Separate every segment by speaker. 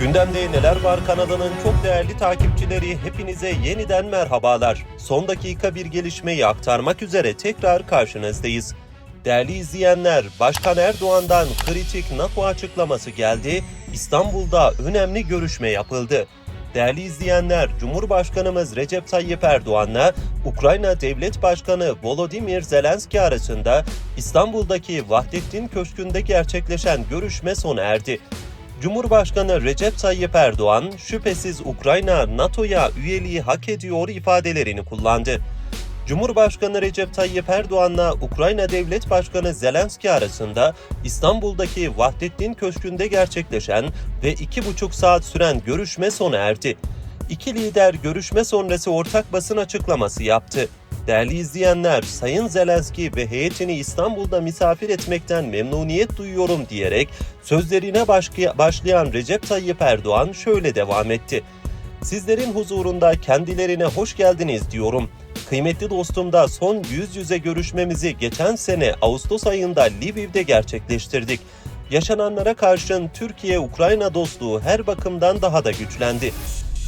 Speaker 1: Gündemde Neler Var kanalının çok değerli takipçileri hepinize yeniden merhabalar. Son dakika bir gelişmeyi aktarmak üzere tekrar karşınızdayız. Değerli izleyenler, Başkan Erdoğan'dan kritik NATO açıklaması geldi. İstanbul'da önemli görüşme yapıldı. Değerli izleyenler, Cumhurbaşkanımız Recep Tayyip Erdoğan'la Ukrayna Devlet Başkanı Volodymyr Zelenski arasında İstanbul'daki Vahdettin Köşkü'nde gerçekleşen görüşme sona erdi. Cumhurbaşkanı Recep Tayyip Erdoğan şüphesiz Ukrayna NATO'ya üyeliği hak ediyor ifadelerini kullandı. Cumhurbaşkanı Recep Tayyip Erdoğan'la Ukrayna Devlet Başkanı Zelenski arasında İstanbul'daki Vahdettin Köşkü'nde gerçekleşen ve iki buçuk saat süren görüşme sona erdi. İki lider görüşme sonrası ortak basın açıklaması yaptı. Değerli izleyenler, Sayın Zelenski ve heyetini İstanbul'da misafir etmekten memnuniyet duyuyorum diyerek sözlerine başlayan Recep Tayyip Erdoğan şöyle devam etti. Sizlerin huzurunda kendilerine hoş geldiniz diyorum. Kıymetli dostumda son yüz yüze görüşmemizi geçen sene Ağustos ayında Lviv'de gerçekleştirdik. Yaşananlara karşın Türkiye-Ukrayna dostluğu her bakımdan daha da güçlendi.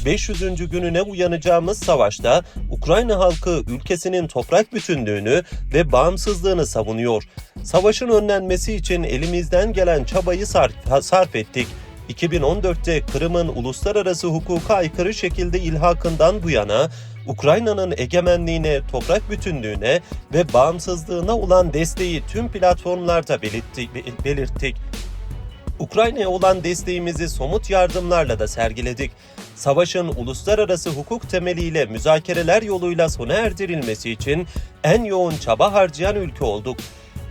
Speaker 1: 500. gününe uyanacağımız savaşta Ukrayna halkı ülkesinin toprak bütünlüğünü ve bağımsızlığını savunuyor. Savaşın önlenmesi için elimizden gelen çabayı sarf, sarf ettik. 2014'te Kırım'ın uluslararası hukuka aykırı şekilde ilhakından bu yana Ukrayna'nın egemenliğine, toprak bütünlüğüne ve bağımsızlığına olan desteği tüm platformlarda belirtti- belirttik. Ukrayna'ya olan desteğimizi somut yardımlarla da sergiledik. Savaşın uluslararası hukuk temeliyle müzakereler yoluyla sona erdirilmesi için en yoğun çaba harcayan ülke olduk.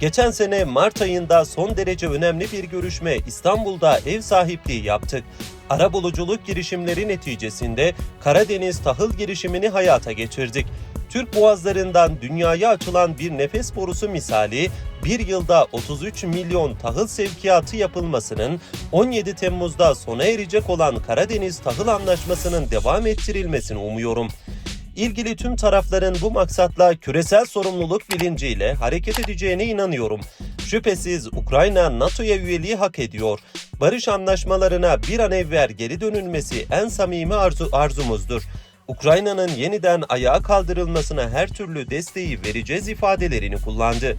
Speaker 1: Geçen sene Mart ayında son derece önemli bir görüşme İstanbul'da ev sahipliği yaptık. Arabuluculuk girişimleri neticesinde Karadeniz tahıl girişimini hayata geçirdik. Türk boğazlarından dünyaya açılan bir nefes borusu misali bir yılda 33 milyon tahıl sevkiyatı yapılmasının 17 Temmuz'da sona erecek olan Karadeniz Tahıl Anlaşması'nın devam ettirilmesini umuyorum. İlgili tüm tarafların bu maksatla küresel sorumluluk bilinciyle hareket edeceğine inanıyorum. Şüphesiz Ukrayna NATO'ya üyeliği hak ediyor. Barış anlaşmalarına bir an evvel geri dönülmesi en samimi arzu, arzumuzdur. Ukrayna'nın yeniden ayağa kaldırılmasına her türlü desteği vereceğiz ifadelerini kullandı.